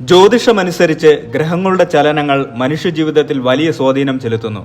ജ്യോതിഷമനുസരിച്ച് ഗ്രഹങ്ങളുടെ ചലനങ്ങൾ മനുഷ്യജീവിതത്തിൽ വലിയ സ്വാധീനം ചെലുത്തുന്നു.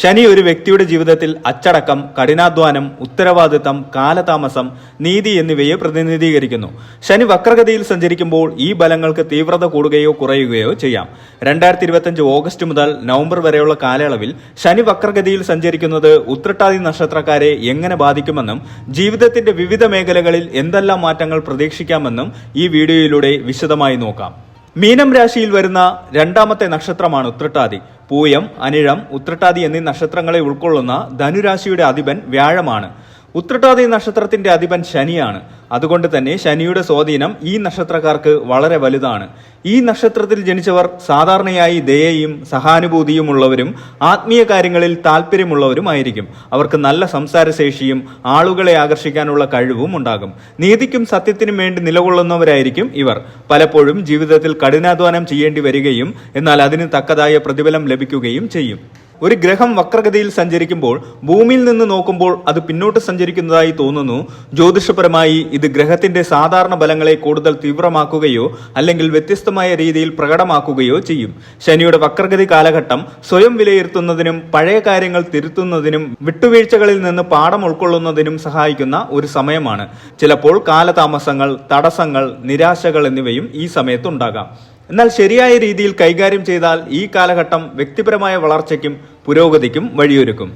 ശനി ഒരു വ്യക്തിയുടെ ജീവിതത്തിൽ അച്ചടക്കം കഠിനാധ്വാനം ഉത്തരവാദിത്തം കാലതാമസം നീതി എന്നിവയെ പ്രതിനിധീകരിക്കുന്നു. ശനി വക്രഗതിയിൽ സഞ്ചരിക്കുമ്പോൾ ഈ ബലങ്ങൾക്ക് തീവ്രത കൂടുകയോ കുറയുകയോ ചെയ്യാം. രണ്ടായിരത്തി ഇരുപത്തിയഞ്ച് ഓഗസ്റ്റ് മുതൽ നവംബർ വരെയുള്ള കാലയളവിൽ ശനി വക്രഗതിയിൽ സഞ്ചരിക്കുന്നത് ഉത്രട്ടാതി നക്ഷത്രക്കാരെ എങ്ങനെ ബാധിക്കുമെന്നും ജീവിതത്തിന്റെ വിവിധ മേഖലകളിൽ എന്തെല്ലാം മാറ്റങ്ങൾ പ്രതീക്ഷിക്കാമെന്നും ഈ വീഡിയോയിലൂടെ വിശദമായി നോക്കാം. മീനം രാശിയിൽ വരുന്ന രണ്ടാമത്തെ നക്ഷത്രമാണ് ഉത്രട്ടാതി. പൂയം അനിഴം ഉത്രട്ടാതി എന്നീ നക്ഷത്രങ്ങളെ ഉൾക്കൊള്ളുന്ന ധനുരാശിയുടെ അധിപൻ വ്യാഴമാണ്. ഉത്രട്ടാതി നക്ഷത്രത്തിന്റെ അധിപൻ ശനിയാണ്. അതുകൊണ്ട് തന്നെ ശനിയുടെ സ്വാധീനം ഈ നക്ഷത്രക്കാർക്ക് വളരെ വലുതാണ്. ഈ നക്ഷത്രത്തിൽ ജനിച്ചവർ സാധാരണയായി ദയയും സഹാനുഭൂതിയും ഉള്ളവരും ആത്മീയ കാര്യങ്ങളിൽ താല്പര്യമുള്ളവരുമായിരിക്കും അവർക്ക് നല്ല സംസാരശേഷിയും ആളുകളെ ആകർഷിക്കാനുള്ള കഴിവും ഉണ്ടാകും. നീതിക്കും സത്യത്തിനും വേണ്ടി നിലകൊള്ളുന്നവരായിരിക്കും ഇവർ. പലപ്പോഴും ജീവിതത്തിൽ കഠിനാധ്വാനം ചെയ്യേണ്ടി വരികയും എന്നാൽ അതിന് തക്കതായ പ്രതിഫലം ലഭിക്കുകയും ചെയ്യും. ഒരു ഗ്രഹം വക്രഗതിയിൽ സഞ്ചരിക്കുമ്പോൾ ഭൂമിയിൽ നിന്ന് നോക്കുമ്പോൾ അത് പിന്നോട്ട് സഞ്ചരിക്കുന്നതായി തോന്നുന്നു. ജ്യോതിഷപരമായി ഇത് ഗ്രഹത്തിന്റെ സാധാരണ ബലങ്ങളെ കൂടുതൽ തീവ്രമാക്കുകയോ അല്ലെങ്കിൽ വ്യത്യസ്തമായ രീതിയിൽ പ്രകടമാക്കുകയോ ചെയ്യും. ശനിയുടെ വക്രഗതി കാലഘട്ടം സ്വയം വിലയിരുത്തുന്നതിനും പഴയ കാര്യങ്ങൾ തിരുത്തുന്നതിനും വിട്ടുവീഴ്ചകളിൽ നിന്ന് പാഠം ഉൾക്കൊള്ളുന്നതിനും സഹായിക്കുന്ന ഒരു സമയമാണ്. ചിലപ്പോൾ കാലതാമസങ്ങൾ തടസ്സങ്ങൾ നിരാശകൾ എന്നിവയും ഈ സമയത്തുണ്ടാകാം. എന്നാൽ ശരിയായ രീതിയിൽ കൈകാര്യം ചെയ്താൽ ഈ കാലഘട്ടം വ്യക്തിപരമായ വളർച്ചയ്ക്കും പുരോഗതിക്കും വഴിയൊരുക്കും.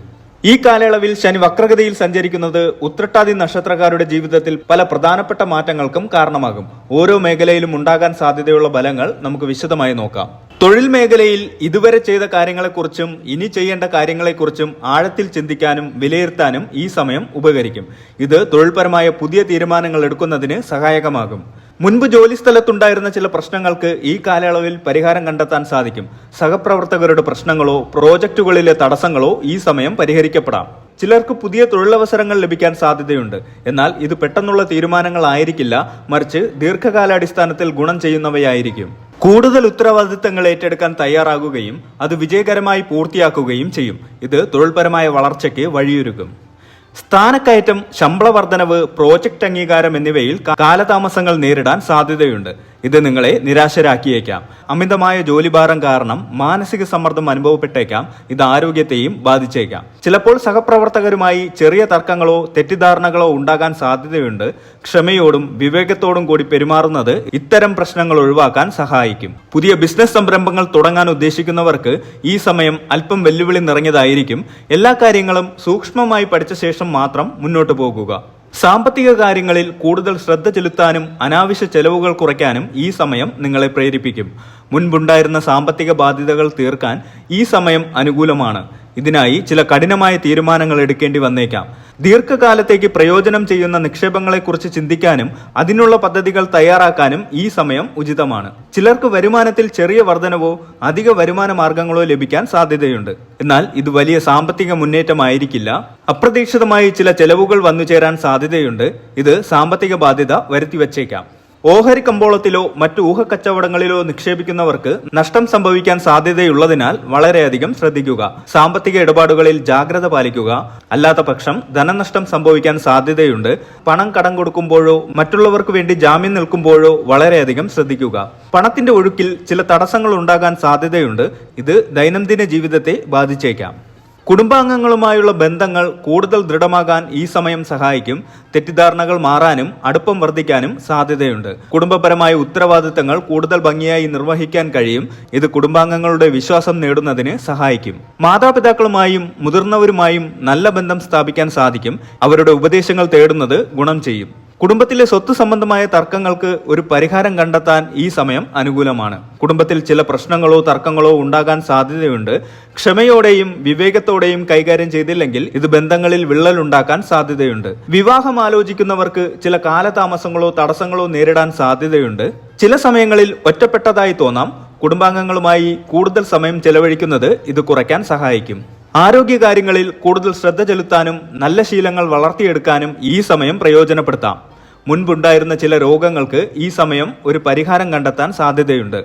ഈ കാലയളവിൽ ശനി വക്രഗതിയിൽ സഞ്ചരിക്കുന്നത് ഉത്രട്ടാതി നക്ഷത്രക്കാരുടെ ജീവിതത്തിൽ പല പ്രധാനപ്പെട്ട മാറ്റങ്ങൾക്കും കാരണമാകും. ഓരോ മേഖലയിലും ഉണ്ടാകാൻ സാധ്യതയുള്ള ഫലങ്ങൾ നമുക്ക് വിശദമായി നോക്കാം. തൊഴിൽ മേഖലയിൽ ഇതുവരെ ചെയ്ത കാര്യങ്ങളെക്കുറിച്ചും ഇനി ചെയ്യേണ്ട കാര്യങ്ങളെക്കുറിച്ചും ആഴത്തിൽ ചിന്തിക്കാനും വിലയിരുത്താനും ഈ സമയം ഉപകരിക്കും. ഇത് തൊഴിൽപരമായ പുതിയ തീരുമാനങ്ങൾ എടുക്കുന്നതിന് സഹായകമാകും. മുൻപ് ജോലിസ്ഥലത്തുണ്ടായിരുന്ന ചില പ്രശ്നങ്ങൾക്ക് ഈ കാലയളവിൽ പരിഹാരം കണ്ടെത്താൻ സാധിക്കും. സഹപ്രവർത്തകരുടെ പ്രശ്നങ്ങളോ പ്രോജക്റ്റുകളിലെ തടസ്സങ്ങളോ ഈ സമയം പരിഹരിക്കപ്പെടാം. ചിലർക്ക് പുതിയ തൊഴിലവസരങ്ങൾ ലഭിക്കാൻ സാധ്യതയുണ്ട്. എന്നാൽ ഇത് പെട്ടെന്നുള്ള തീരുമാനങ്ങൾ ആയിരിക്കില്ല. മറിച്ച് ദീർഘകാലാടിസ്ഥാനത്തിൽ ഗുണം ചെയ്യുന്നവയായിരിക്കും. കൂടുതൽ ഉത്തരവാദിത്തങ്ങൾ ഏറ്റെടുക്കാൻ തയ്യാറാകുകയും അത് വിജയകരമായി പൂർത്തിയാക്കുകയും ചെയ്യും. ഇത് തൊഴിൽപരമായ വളർച്ചയ്ക്ക് വഴിയൊരുക്കും. സ്ഥാനക്കയറ്റം ശമ്പള വർധനവ് പ്രോജക്റ്റ് അംഗീകാരം എന്നിവയിൽ കാലതാമസങ്ങൾ നേരിടാൻ സാധ്യതയുണ്ട്. ഇത് നിങ്ങളെ നിരാശരാക്കിയേക്കാം. അമിതമായ ജോലിഭാരം കാരണം മാനസിക സമ്മർദ്ദം അനുഭവപ്പെട്ടേക്കാം. ഇത് ആരോഗ്യത്തെയും ബാധിച്ചേക്കാം. ചിലപ്പോൾ സഹപ്രവർത്തകരുമായി ചെറിയ തർക്കങ്ങളോ തെറ്റിദ്ധാരണകളോ ഉണ്ടാകാൻ സാധ്യതയുണ്ട്. ക്ഷമയോടും വിവേകത്തോടും കൂടി പെരുമാറുന്നത് ഇത്തരം പ്രശ്നങ്ങൾ ഒഴിവാക്കാൻ സഹായിക്കും. പുതിയ ബിസിനസ് സംരംഭങ്ങൾ തുടങ്ങാൻ ഉദ്ദേശിക്കുന്നവർക്ക് ഈ സമയം അല്പം വെല്ലുവിളി നിറഞ്ഞതായിരിക്കും. എല്ലാ കാര്യങ്ങളും സൂക്ഷ്മമായി പഠിച്ച ശേഷം മാത്രം മുന്നോട്ട് പോകുക. സാമ്പത്തിക കാര്യങ്ങളിൽ കൂടുതൽ ശ്രദ്ധ ചെലുത്താനും അനാവശ്യ ചെലവുകൾ കുറയ്ക്കാനും ഈ സമയം നിങ്ങളെ പ്രേരിപ്പിക്കും. മുൻപുണ്ടായിരുന്ന സാമ്പത്തിക ബാധ്യതകൾ തീർക്കാൻ ഈ സമയം അനുകൂലമാണ്. ഇതിനായി ചില കഠിനമായ തീരുമാനങ്ങൾ എടുക്കേണ്ടി വന്നേക്കാം. ദീർഘകാലത്തേക്ക് പ്രയോജനം ചെയ്യുന്ന നിക്ഷേപങ്ങളെക്കുറിച്ച് ചിന്തിക്കാനും അതിനുള്ള പദ്ധതികൾ തയ്യാറാക്കാനും ഈ സമയം ഉചിതമാണ്. ചിലർക്ക് വരുമാനത്തിൽ ചെറിയ വർധനവോ അധിക വരുമാന മാർഗങ്ങളോ ലഭിക്കാൻ സാധ്യതയുണ്ട്. എന്നാൽ ഇത് വലിയ സാമ്പത്തിക മുന്നേറ്റമായിരിക്കില്ല. അപ്രതീക്ഷിതമായി ചില ചെലവുകൾ വന്നു ചേരാൻ സാധ്യതയുണ്ട്. ഇത് സാമ്പത്തിക ബാധ്യത വരുത്തിവച്ചേക്കാം. ഓഹരി കമ്പോളത്തിലോ മറ്റു ഊഹക്കച്ചവടങ്ങളിലോ നിക്ഷേപിക്കുന്നവർക്ക് നഷ്ടം സംഭവിക്കാൻ സാധ്യതയുള്ളതിനാൽ വളരെയധികം ശ്രദ്ധിക്കുക. സാമ്പത്തിക ഇടപാടുകളിൽ ജാഗ്രത പാലിക്കുക. അല്ലാത്ത പക്ഷം ധനനഷ്ടം സംഭവിക്കാൻ സാധ്യതയുണ്ട്. പണം കടം കൊടുക്കുമ്പോഴോ മറ്റുള്ളവർക്ക് വേണ്ടി ജാമ്യം നിൽക്കുമ്പോഴോ വളരെയധികം ശ്രദ്ധിക്കുക. പണത്തിന്റെ ഒഴുക്കിൽ ചില തടസ്സങ്ങൾ ഉണ്ടാകാൻ സാധ്യതയുണ്ട്. ഇത് ദൈനംദിന ജീവിതത്തെ ബാധിച്ചേക്കാം. കുടുംബാംഗങ്ങളുമായുള്ള ബന്ധങ്ങൾ കൂടുതൽ ദൃഢമാകാൻ ഈ സമയം സഹായിക്കും തെറ്റിദ്ധാരണകൾ മാറാനും അടുപ്പം വർദ്ധിക്കാനും സാധ്യതയുണ്ട്. കുടുംബപരമായ ഉത്തരവാദിത്തങ്ങൾ കൂടുതൽ ഭംഗിയായി നിർവഹിക്കാൻ കഴിയും ഇത് കുടുംബാംഗങ്ങളുടെ വിശ്വാസം നേടുന്നതിന് സഹായിക്കും. മാതാപിതാക്കളുമായും മുതിർന്നവരുമായും നല്ല ബന്ധം സ്ഥാപിക്കാൻ സാധിക്കും അവരുടെ ഉപദേശങ്ങൾ തേടുന്നത് ഗുണം ചെയ്യും. കുടുംബത്തിലെ സ്വത്ത് സംബന്ധമായ തർക്കങ്ങൾക്ക് ഒരു പരിഹാരം കണ്ടെത്താൻ ഈ സമയം അനുകൂലമാണ്. കുടുംബത്തിൽ ചില പ്രശ്നങ്ങളോ തർക്കങ്ങളോ ഉണ്ടാകാൻ സാധ്യതയുണ്ട്. ക്ഷമയോടെയും വിവേകത്തോടെയും കൈകാര്യം ചെയ്തില്ലെങ്കിൽ ഇത് ബന്ധങ്ങളിൽ വിള്ളൽ ഉണ്ടാക്കാൻ സാധ്യതയുണ്ട്. വിവാഹം ആലോചിക്കുന്നവർക്ക് ചില കാലതാമസങ്ങളോ തടസ്സങ്ങളോ നേരിടാൻ സാധ്യതയുണ്ട്. ചില സമയങ്ങളിൽ ഒറ്റപ്പെട്ടതായി തോന്നാം. കുടുംബാംഗങ്ങളുമായി കൂടുതൽ സമയം ചെലവഴിക്കുന്നത് ഇത് കുറയ്ക്കാൻ സഹായിക്കും. ആരോഗ്യകാര്യങ്ങളിൽ കൂടുതൽ ശ്രദ്ധ ചെലുത്താനും നല്ല ശീലങ്ങൾ വളർത്തിയെടുക്കാനും ഈ സമയം പ്രയോജനപ്പെടുത്താം. മുൻപുണ്ടായിരുന്ന ചില രോഗങ്ങൾക്ക് ഈ സമയം ഒരു പരിഹാരം കണ്ടെത്താൻ സാധ്യതയുണ്ട്.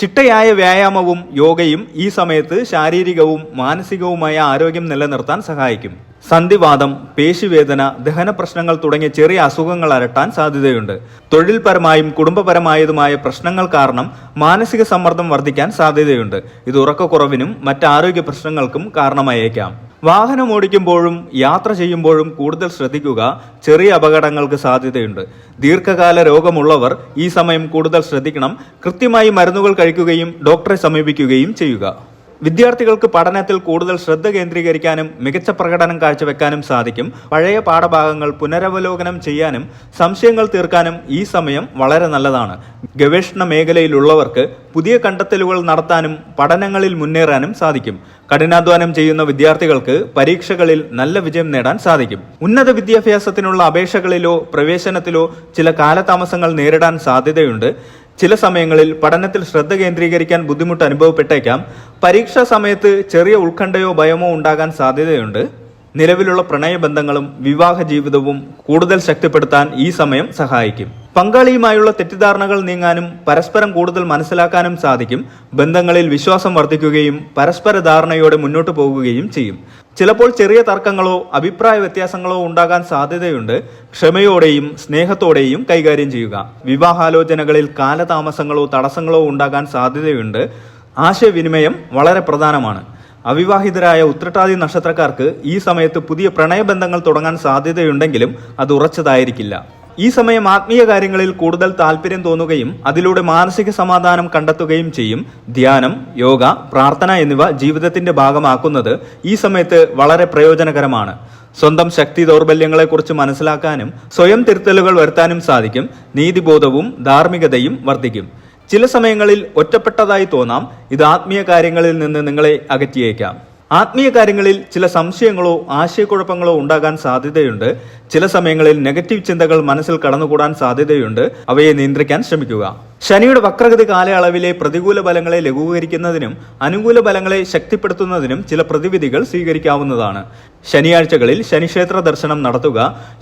ചിട്ടയായ വ്യായാമവും യോഗയും ഈ സമയത്ത് ശാരീരികവും മാനസികവുമായ ആരോഗ്യം നിലനിർത്താൻ സഹായിക്കും. സന്ധിവാദം പേശിവേദന ദഹന പ്രശ്നങ്ങൾ തുടങ്ങിയ ചെറിയ അസുഖങ്ങൾ അരട്ടാൻ സാധ്യതയുണ്ട്. തൊഴിൽപരമായും കുടുംബപരമായതുമായ പ്രശ്നങ്ങൾ കാരണം മാനസിക സമ്മർദ്ദം വർദ്ധിക്കാൻ സാധ്യതയുണ്ട്. ഇത് ഉറക്കക്കുറവിനും മറ്റ് ആരോഗ്യ പ്രശ്നങ്ങൾക്കും കാരണമായേക്കാം. വാഹനം ഓടിക്കുമ്പോഴും യാത്ര ചെയ്യുമ്പോഴും കൂടുതൽ ശ്രദ്ധിക്കുക. ചെറിയ അപകടങ്ങൾക്ക് സാധ്യതയുണ്ട്. ദീർഘകാല രോഗമുള്ളവർ ഈ സമയം കൂടുതൽ ശ്രദ്ധിക്കണം. കൃത്യമായി മരുന്നുകൾ കഴിക്കുകയും ഡോക്ടറെ സമീപിക്കുകയും ചെയ്യുക. വിദ്യാർത്ഥികൾക്ക് പഠനത്തിൽ കൂടുതൽ ശ്രദ്ധ കേന്ദ്രീകരിക്കാനും മികച്ച പ്രകടനം കാഴ്ചവെക്കാനും സാധിക്കും. പഴയ പാഠഭാഗങ്ങൾ പുനരവലോകനം ചെയ്യാനും സംശയങ്ങൾ തീർക്കാനും ഈ സമയം വളരെ നല്ലതാണ്. ഗവേഷണ മേഖലയിലുള്ളവർക്ക് പുതിയ കണ്ടെത്തലുകൾ നടത്താനും പഠനങ്ങളിൽ മുന്നേറാനും സാധിക്കും. കഠിനാധ്വാനം ചെയ്യുന്ന വിദ്യാർത്ഥികൾക്ക് പരീക്ഷകളിൽ നല്ല വിജയം നേടാൻ സാധിക്കും. ഉന്നത വിദ്യാഭ്യാസത്തിനുള്ള അപേക്ഷകളിലോ പ്രവേശനത്തിലോ ചില കാലതാമസങ്ങൾ നേരിടാൻ സാധ്യതയുണ്ട്. ചില സമയങ്ങളിൽ പഠനത്തിൽ ശ്രദ്ധ കേന്ദ്രീകരിക്കാൻ ബുദ്ധിമുട്ട് അനുഭവപ്പെട്ടേക്കാം. പരീക്ഷാ സമയത്ത് ചെറിയ ഉത്കണ്ഠയോ ഭയമോ ഉണ്ടാകാൻ സാധ്യതയുണ്ട്. നിലവിലുള്ള പ്രണയബന്ധങ്ങളും വിവാഹ ജീവിതവും കൂടുതൽ ശക്തിപ്പെടുത്താൻ ഈ സമയം സഹായിക്കും. പങ്കാളിയുമായുള്ള തെറ്റിദ്ധാരണകൾ നീങ്ങാനും പരസ്പരം കൂടുതൽ മനസ്സിലാക്കാനും സാധിക്കും. ബന്ധങ്ങളിൽ വിശ്വാസം വർദ്ധിക്കുകയും പരസ്പര ധാരണയോടെ മുന്നോട്ട് പോകുകയും ചെയ്യും. ചിലപ്പോൾ ചെറിയ തർക്കങ്ങളോ അഭിപ്രായ വ്യത്യാസങ്ങളോ ഉണ്ടാകാൻ സാധ്യതയുണ്ട്. ക്ഷമയോടെയും സ്നേഹത്തോടെയും കൈകാര്യം ചെയ്യുക. വിവാഹാലോചനകളിൽ കാലതാമസങ്ങളോ തടസ്സങ്ങളോ ഉണ്ടാകാൻ സാധ്യതയുണ്ട്. ആശയവിനിമയം വളരെ പ്രധാനമാണ്. അവിവാഹിതരായ ഉത്രട്ടാതി നക്ഷത്രക്കാർക്ക് ഈ സമയത്ത് പുതിയ പ്രണയബന്ധങ്ങൾ തുടങ്ങാൻ സാധ്യതയുണ്ടെങ്കിലും അത് ഉറച്ചതായിരിക്കില്ല. ഈ സമയം ആത്മീയ കാര്യങ്ങളിൽ കൂടുതൽ താല്പര്യം തോന്നുകയും അതിലൂടെ മാനസിക സമാധാനം കണ്ടെത്തുകയും ചെയ്യും. ധ്യാനം യോഗ പ്രാർത്ഥന എന്നിവ ജീവിതത്തിന്റെ ഭാഗമാക്കുന്നത് ഈ സമയത്ത് വളരെ പ്രയോജനകരമാണ്. സ്വന്തം ശക്തി ദൗർബല്യങ്ങളെക്കുറിച്ച് മനസ്സിലാക്കാനും സ്വയം തിരുത്തലുകൾ വരുത്താനും സാധിക്കും. നീതിബോധവും ധാർമ്മികതയും വർദ്ധിക്കും. ചില സമയങ്ങളിൽ ഒറ്റപ്പെട്ടതായി തോന്നാം. ഇത് ആത്മീയ കാര്യങ്ങളിൽ നിന്ന് നിങ്ങളെ അകറ്റിയേക്കാം. ആത്മീയ കാര്യങ്ങളിൽ ചില സംശയങ്ങളോ ആശയക്കുഴപ്പങ്ങളോ ഉണ്ടാകാൻ സാധ്യതയുണ്ട്. ചില സമയങ്ങളിൽ നെഗറ്റീവ് ചിന്തകൾ മനസ്സിൽ കടന്നുകൂടാൻ സാധ്യതയുണ്ട്. അവയെ നിയന്ത്രിക്കാൻ ശ്രമിക്കുക. ശനിയുടെ വക്രഗതി കാലയളവിലെ പ്രതികൂല ബലങ്ങളെ ലഘൂകരിക്കുന്നതിനും അനുകൂല ബലങ്ങളെ ശക്തിപ്പെടുത്തുന്നതിനും ചില പ്രതിവിധികൾ സ്വീകരിക്കാവുന്നതാണ്. ശനിയാഴ്ചകളിൽ ശനിക്ഷേത്ര ദർശനം നടത്തുക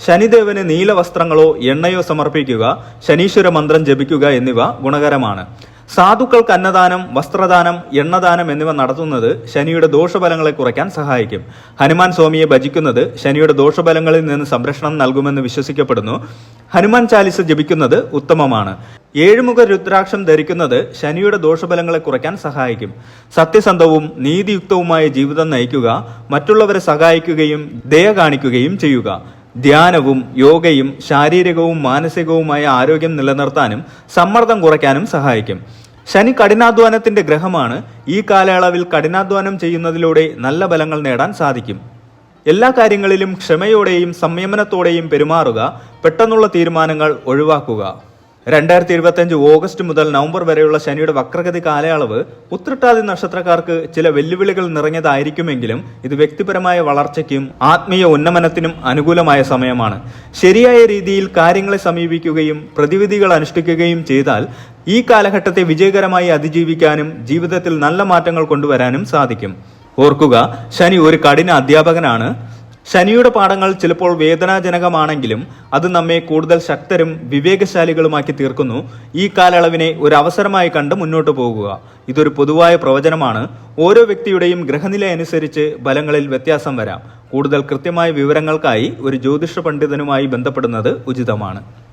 ശനിദേവന് നീല വസ്ത്രങ്ങളോ എണ്ണയോ സമർപ്പിക്കുക ശനീശ്വര മന്ത്രം ജപിക്കുക എന്നിവ ഗുണകരമാണ്. സാധുക്കൾക്ക് അന്നദാനം വസ്ത്രദാനം എണ്ണദാനം എന്നിവ നടത്തുന്നത് ശനിയുടെ ദോഷഫലങ്ങളെ കുറയ്ക്കാൻ സഹായിക്കും. ഹനുമാൻ സ്വാമിയെ ഭജിക്കുന്നത് ശനിയുടെ ദോഷഫലങ്ങളിൽ നിന്ന് സംരക്ഷണം നൽകുമെന്ന് വിശ്വസിക്കപ്പെടുന്നു. ഹനുമാൻ ചാലിസ ജപിക്കുന്നത് ഉത്തമമാണ്. ഏഴുമുഖ രുദ്രാക്ഷം ധരിക്കുന്നത് ശനിയുടെ ദോഷഫലങ്ങളെ കുറയ്ക്കാൻ സഹായിക്കും. സത്യസന്ധവും നീതിയുക്തവുമായ ജീവിതം നയിക്കുക മറ്റുള്ളവരെ സഹായിക്കുകയും ദയ കാണിക്കുകയും ചെയ്യുക. ധ്യാനവും യോഗയും ശാരീരികവും മാനസികവുമായ ആരോഗ്യം നിലനിർത്താനും സമ്മർദ്ദം കുറയ്ക്കാനും സഹായിക്കും. ശനി കഠിനാധ്വാനത്തിന്റെ ഗ്രഹമാണ്. ഈ കാലയളവിൽ കഠിനാധ്വാനം ചെയ്യുന്നതിലൂടെ നല്ല ഫലങ്ങൾ നേടാൻ സാധിക്കും. എല്ലാ കാര്യങ്ങളിലും ക്ഷമയോടെയും സംയമനത്തോടെയും പെരുമാറുക പെട്ടെന്നുള്ള തീരുമാനങ്ങൾ ഒഴിവാക്കുക. രണ്ടായിരത്തി ഇരുപത്തിയഞ്ച് ഓഗസ്റ്റ് മുതൽ നവംബർ വരെയുള്ള ശനിയുടെ വക്രഗതി കാലയളവ് ഉത്രട്ടാതി നക്ഷത്രക്കാർക്ക് ചില വെല്ലുവിളികൾ നിറഞ്ഞതായിരിക്കുമെങ്കിലും ഇത് വ്യക്തിപരമായ വളർച്ചയ്ക്കും ആത്മീയ ഉന്നമനത്തിനും അനുകൂലമായ സമയമാണ്. ശരിയായ രീതിയിൽ കാര്യങ്ങളെ സമീപിക്കുകയും പ്രതിവിധികൾ അനുഷ്ഠിക്കുകയും ചെയ്താൽ ഈ കാലഘട്ടത്തെ വിജയകരമായി അതിജീവിക്കാനും ജീവിതത്തിൽ നല്ല മാറ്റങ്ങൾ കൊണ്ടുവരാനും സാധിക്കും. ഓർക്കുക ശനി ഒരു കഠിന അധ്യാപകനാണ്. ശനിയുടെ പാഠങ്ങൾ ചിലപ്പോൾ വേദനാജനകമാണെങ്കിലും അത് നമ്മെ കൂടുതൽ ശക്തരും വിവേകശാലികളുമാക്കി തീർക്കുന്നു. ഈ കാലയളവിനെ ഒരു അവസരമായി കണ്ട് മുന്നോട്ട് പോകുക. ഇതൊരു പൊതുവായ പ്രവചനമാണ്. ഓരോ വ്യക്തിയുടെയും ഗ്രഹനില അനുസരിച്ച് ഫലങ്ങളിൽ വ്യത്യാസം വരാം. കൂടുതൽ കൃത്യമായ വിവരങ്ങൾക്കായി ഒരു ജ്യോതിഷ പണ്ഡിതനുമായി ബന്ധപ്പെടുന്നത് ഉചിതമാണ്.